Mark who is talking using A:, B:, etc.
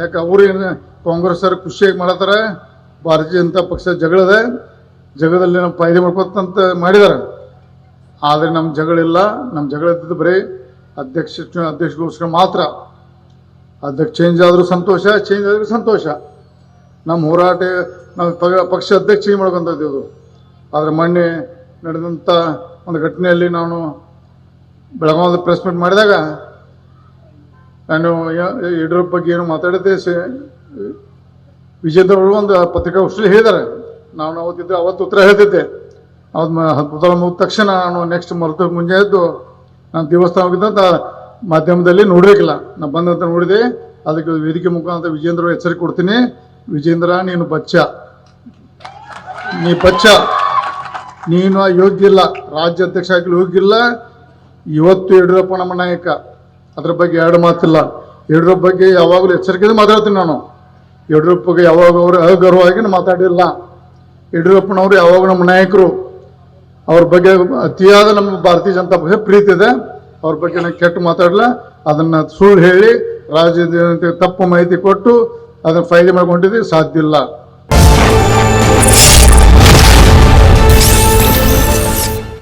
A: ಯಾಕೆ ಅವ್ರು ಏನು ಕಾಂಗ್ರೆಸ್ ಅವರು ಖುಷಿಯಾಗಿ ಮಾಡತ್ತಾರ? ಭಾರತೀಯ ಜನತಾ ಪಕ್ಷ ಜಗಳದ ಜಗದಲ್ಲಿ ನಾವು ಫಾಯ್ದೆ ಮಾಡ್ಕೊತಂತ ಮಾಡಿದಾರೆ. ಆದರೆ ನಮ್ಮ ಜಗಳಿಲ್ಲ ನಮ್ಮ ಜಗಳ ಇದ್ದದ್ದು ಬರೀ ಅಧ್ಯಕ್ಷ ಅಧ್ಯಕ್ಷಗೋಸ್ಕರ ಮಾತ್ರ. ಅಧ್ಯಕ್ಷ ಚೇಂಜ್ ಆದರೂ ಸಂತೋಷ ಚೇಂಜ್ ಆದರೂ ಸಂತೋಷ. ನಮ್ಮ ಹೋರಾಟ ಪ- ಪಕ್ಷ ಅಧ್ಯಕ್ಷ ಚೇಂಜ್ ಇದು ಆದರೆ ಮೊನ್ನೆ ನಡೆದಂಥ ಒಂದು ಘಟನೆಯಲ್ಲಿ ನಾನು ಬೆಳಗಾವಿ ಪ್ರೆಸ್ ಮೀಟ್ ಮಾಡಿದಾಗ ನಾನು ಯಡಿಯೂರಪ್ಪ ಬಗ್ಗೆ ಏನು ಮಾತಾಡಿದ್ದೆ ವಿಜೇಂದ್ರ ಅವರು ಒಂದು ಪತ್ರಿಕಾಗೋಷ್ಠಿ ಹೇಳಿದ್ದಾರೆ. ನಾನು ಅವತ್ತಿದ್ದೆ ಅವತ್ತು ಉತ್ತರ ಹೇಳ್ತಿದ್ದೆ. ಅವತ್ತು ಹತ್ತು ಮುಗಿದ ತಕ್ಷಣ ನಾನು ನೆಕ್ಸ್ಟ್ ಮರುತ ಮುಂಜೆ ಎದ್ದು ನಾನು ದೇವಸ್ಥಾನ ಹೋಗಿದ್ದಂತ ಮಾಧ್ಯಮದಲ್ಲಿ ನೋಡಬೇಕಿಲ್ಲ. ನಾನು ಬಂದಂತ ನೋಡಿದೆ. ಅದಕ್ಕೆ ವೇದಿಕೆ ಮುಖಾಂತರ ವಿಜೇಂದ್ರ ಎಚ್ಚರಿಕೆ ಕೊಡ್ತೀನಿ. ವಿಜೇಂದ್ರ, ನೀನು ಬಚ್ಚ. ನೀ ಬಚ್ಚ. ನೀನು ಯೋಗ್ಯ ಇಲ್ಲ ರಾಜ್ಯ ಅಧ್ಯಕ್ಷ ಆಗಲಿ ಇಲ್ಲ ಇವತ್ತು ಯಡಿಯೂರಪ್ಪ ನಮ್ಮ ನಾಯಕ. ಅದ್ರ ಬಗ್ಗೆ ಎರಡು ಮಾತಿಲ್ಲ. ಯಡಿಯೂರಪ್ಪ ಬಗ್ಗೆ ಯಾವಾಗಲೂ ಎಚ್ಚರಿಕೆಯಿಂದ ಮಾತಾಡ್ತೀನಿ ನಾನು. ಯಡಿಯೂರಪ್ಪಗೆ ಯಾವಾಗ ಅವರು ಅಗೌರವವಾಗಿ ನಾನು ಮಾತಾಡಿಲ್ಲ. ಯಡಿಯೂರಪ್ಪನವರು ಯಾವಾಗ ನಮ್ಮ ನಾಯಕರು, ಅವ್ರ ಬಗ್ಗೆ ಅತಿಯಾದ ನಮ್ಮ ಭಾರತೀಯ ಜನತಾ ಪಕ್ಷ ಪ್ರೀತಿ ಇದೆ. ಅವ್ರ ಬಗ್ಗೆ ನಾನು ಕೆಟ್ಟು ಮಾತಾಡಲ್ಲ ಅದನ್ನ ಸುಳ್ಳು ಹೇಳಿ ರಾಜ್ಯದ ತಪ್ಪು ಮಾಹಿತಿ ಕೊಟ್ಟು ಅದನ್ನ ಫೈಲ್ ಮಾಡ್ಕೊಂಡಿದ್ದು ಸಾಧ್ಯ ಇಲ್ಲ.